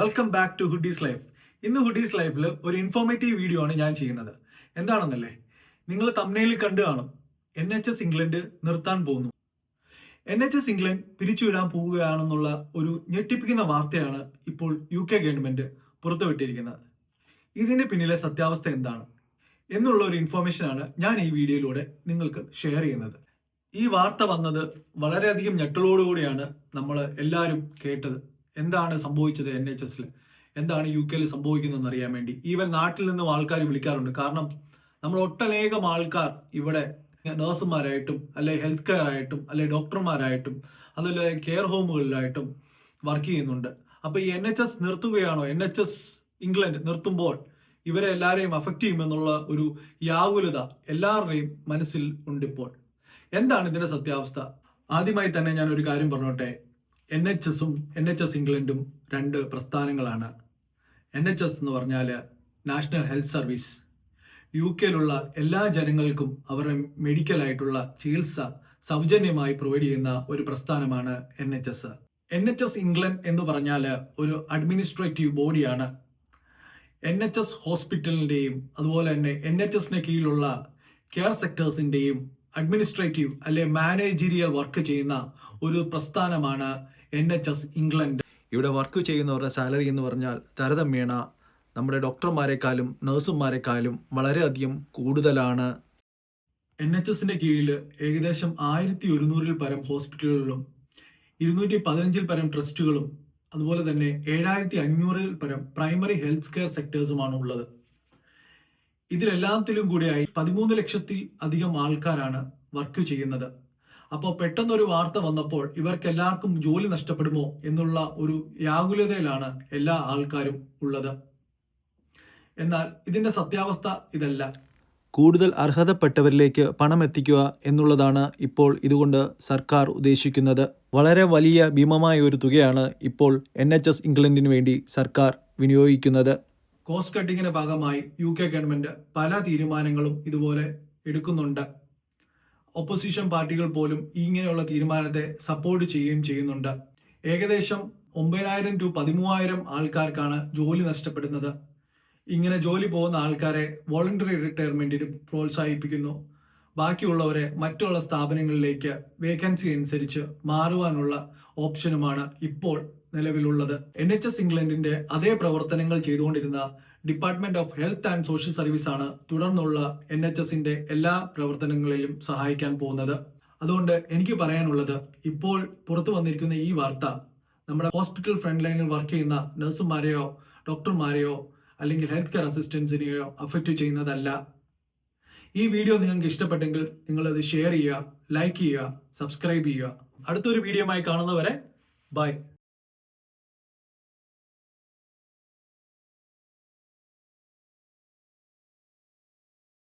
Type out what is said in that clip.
Welcome back to hoodies life ഇന്ന് hoodies ലൈഫിൽ ഒരു ഇൻഫോർമേറ്റീവ് വീഡിയോ ആണ് ഞാൻ ചെയ്യുന്നത്. എന്താണെന്നല്ലേ? നിങ്ങൾ തമ്മിൽ കണ്ടു കാണും. എൻ എച്ച് എസ് ഇംഗ്ലണ്ട് നിർത്താൻ പോകുന്നു. എൻ എച്ച് എസ് ഇംഗ്ലണ്ട് പിരിച്ചുവിടാൻ പോവുകയാണെന്നുള്ള ഒരു ഞെട്ടിപ്പിക്കുന്ന വാർത്തയാണ് ഇപ്പോൾ യു കെ ഗവൺമെന്റ് പുറത്തുവിട്ടിരിക്കുന്നത്. ഇതിന് പിന്നിലെ സത്യാവസ്ഥ എന്താണ്? എന്നുള്ള ഒരു ഇൻഫോർമേഷനാണ് ഞാൻ ഈ വീഡിയോയിലൂടെ നിങ്ങൾക്ക് ഷെയർ ചെയ്യുന്നത്. ഈ വാർത്ത വന്നത് വളരെയധികം ഞെട്ടലോടുകൂടിയാണ് നമ്മൾ എല്ലാവരും കേട്ടത്. എന്താണ് സംഭവിച്ചത് എൻ എച്ച് എസിൽ എന്താണ് യു കെയിൽ സംഭവിക്കുന്നതെന്ന് അറിയാൻ വേണ്ടി. ഈവൻ നാട്ടിൽ നിന്നും ആൾക്കാർ വിളിക്കാറുണ്ട്. കാരണം നമ്മൾ ഒട്ടനേകം ആൾക്കാർ ഇവിടെ നഴ്സുമാരായിട്ടും അല്ലെ ഹെൽത്ത് കെയർ ആയിട്ടും അല്ലെ ഡോക്ടർമാരായിട്ടും അതുപോലെ കെയർ ഹോമുകളിലായിട്ടും വർക്ക് ചെയ്യുന്നുണ്ട്. അപ്പൊ ഈ എൻ എച്ച് എസ് നിർത്തുകയാണോ? എൻ എച്ച് എസ് ഇംഗ്ലണ്ട് നിർത്തുമ്പോൾ ഇവരെ എല്ലാവരെയും അഫക്റ്റ് ചെയ്യുമെന്നുള്ള ഒരു വ്യാകുലത എല്ലാവരുടെയും മനസ്സിൽ ഉണ്ട് ഇപ്പോൾ എന്താണ് ഇതിന്റെ സത്യാവസ്ഥ? ആദ്യമായി തന്നെ ഞാൻ ഒരു കാര്യം പറഞ്ഞോട്ടെ. എൻ എച്ച് എസും എൻ എച്ച് എസ് ഇംഗ്ലണ്ടും രണ്ട് പ്രസ്ഥാനങ്ങളാണ്. എൻ എച്ച് എസ് എന്ന് പറഞ്ഞാൽ നാഷണൽ ഹെൽത്ത് സർവീസ് യു കെയിലുള്ള എല്ലാ ജനങ്ങൾക്കും അവരുടെ മെഡിക്കലായിട്ടുള്ള ചികിത്സ സൗജന്യമായി പ്രൊവൈഡ് ചെയ്യുന്ന ഒരു പ്രസ്ഥാനമാണ് N H S N H S England എന്ന് പറഞ്ഞാൽ ഒരു അഡ്മിനിസ്ട്രേറ്റീവ് ബോഡിയാണ് എൻ എച്ച് എസ് ഹോസ്പിറ്റലിന്റെയും അതുപോലെ തന്നെ എൻ എച്ച് എസിന് കീഴിലുള്ള കെയർ സെക്ടേഴ്സിന്റെയും അഡ്മിനിസ്ട്രേറ്റീവ് അല്ലെ മാനേജീരിയൽ വർക്ക് ചെയ്യുന്ന ഒരു പ്രസ്ഥാനമാണ് എൻ എച്ച് എസ് ഇംഗ്ലണ്ട്. ഇവിടെ വർക്ക് ചെയ്യുന്നവരുടെ സാലറി എന്ന് പറഞ്ഞാൽ താരതമ്യേണ നമ്മുടെ ഡോക്ടർമാരെക്കാളും നഴ്സുമാരെക്കാളും വളരെയധികം കൂടുതലാണ്. എൻ എച്ച് എസിന്റെ കീഴിൽ ഏകദേശം ആയിരത്തി ഒരുന്നൂറിൽ പരം ഹോസ്പിറ്റലുകളിലും ഇരുന്നൂറ്റി പതിനഞ്ചിൽ പരം ട്രസ്റ്റുകളും അതുപോലെ തന്നെ ഏഴായിരത്തി അഞ്ഞൂറിൽ പരം പ്രൈമറി ഹെൽത്ത് കെയർ സെക്ടേഴ്സുമാണ് ഉള്ളത്. ഇതിലെല്ലാത്തിലും കൂടിയായി പതിമൂന്ന് ലക്ഷത്തിൽ അധികം ആൾക്കാരാണ് വർക്ക് ചെയ്യുന്നത്. അപ്പോൾ പെട്ടെന്നൊരു വാർത്ത വന്നപ്പോൾ ഇവർക്ക് എല്ലാവർക്കും ജോലി നഷ്ടപ്പെടുമോ എന്നുള്ള ഒരു വ്യാകുലതയിലാണ് എല്ലാ ആൾക്കാരും ഉള്ളത്. എന്നാൽ ഇതിന്റെ സത്യാവസ്ഥ ഇതല്ല. കൂടുതൽ അർഹതപ്പെട്ടവരിലേക്ക് പണം എത്തിക്കുക എന്നുള്ളതാണ് ഇപ്പോൾ ഇതുകൊണ്ട് സർക്കാർ ഉദ്ദേശിക്കുന്നത്. വളരെ വലിയ ഭീമമായ ഒരു തുകയാണ് ഇപ്പോൾ എൻ എച്ച് എസ് ഇംഗ്ലണ്ടിന് വേണ്ടി സർക്കാർ വിനിയോഗിക്കുന്നത്. കോസ്റ്റ് കട്ടിങ്ങിന്റെ ഭാഗമായി യു കെ ഗവൺമെന്റ് പല തീരുമാനങ്ങളും ഇതുപോലെ എടുക്കുന്നുണ്ട്. ഒപ്പോസിഷൻ പാർട്ടികൾ പോലും ഇങ്ങനെയുള്ള തീരുമാനത്തെ സപ്പോർട്ട് ചെയ്യുകയും ചെയ്യുന്നുണ്ട്. ഏകദേശം ഒമ്പതിനായിരം ടു പതിമൂവായിരം ആൾക്കാർക്കാണ് ജോലി നഷ്ടപ്പെടുന്നത്. ഇങ്ങനെ ജോലി പോകുന്ന ആൾക്കാരെ വോളണ്ടറി റിട്ടയർമെന്റിന് പ്രോത്സാഹിപ്പിക്കുന്നു. ബാക്കിയുള്ളവരെ മറ്റുള്ള സ്ഥാപനങ്ങളിലേക്ക് വേക്കൻസി അനുസരിച്ച് മാറുവാനുള്ള ഓപ്ഷനുമാണ് ഇപ്പോൾ നിലവിലുള്ളത്. എൻ എച്ച് എസ് ഇംഗ്ലണ്ടിന്റെ അതേ പ്രവർത്തനങ്ങൾ ചെയ്തുകൊണ്ടിരുന്ന department of health and social service ആണ് തുടർന്നുള്ള എൻ എച്ച് എസിന്റെ എല്ലാ പ്രവർത്തനങ്ങളിലും സഹായിക്കാൻ പോകുന്നത്. അതുകൊണ്ട് എനിക്ക് പറയാനുള്ളത് ഇപ്പോൾ പുറത്തു വന്നിരിക്കുന്ന ഈ വാർത്ത നമ്മുടെ ഹോസ്പിറ്റൽ ഫ്രണ്ട് ലൈനിൽ വർക്ക് ചെയ്യുന്ന നഴ്സുമാരെയോ ഡോക്ടർമാരെയോ അല്ലെങ്കിൽ ഹെൽത്ത് കെയർ അസിസ്റ്റൻസിനെയോ അഫക്റ്റ് ചെയ്യുന്നതല്ല. ഈ വീഡിയോ നിങ്ങൾക്ക് ഇഷ്ടപ്പെട്ടെങ്കിൽ നിങ്ങളത് ഷെയർ ചെയ്യുക ലൈക്ക് ചെയ്യുക സബ്സ്ക്രൈബ് ചെയ്യുക. അടുത്തൊരു വീഡിയോയുമായി കാണുന്നവരെ ബൈ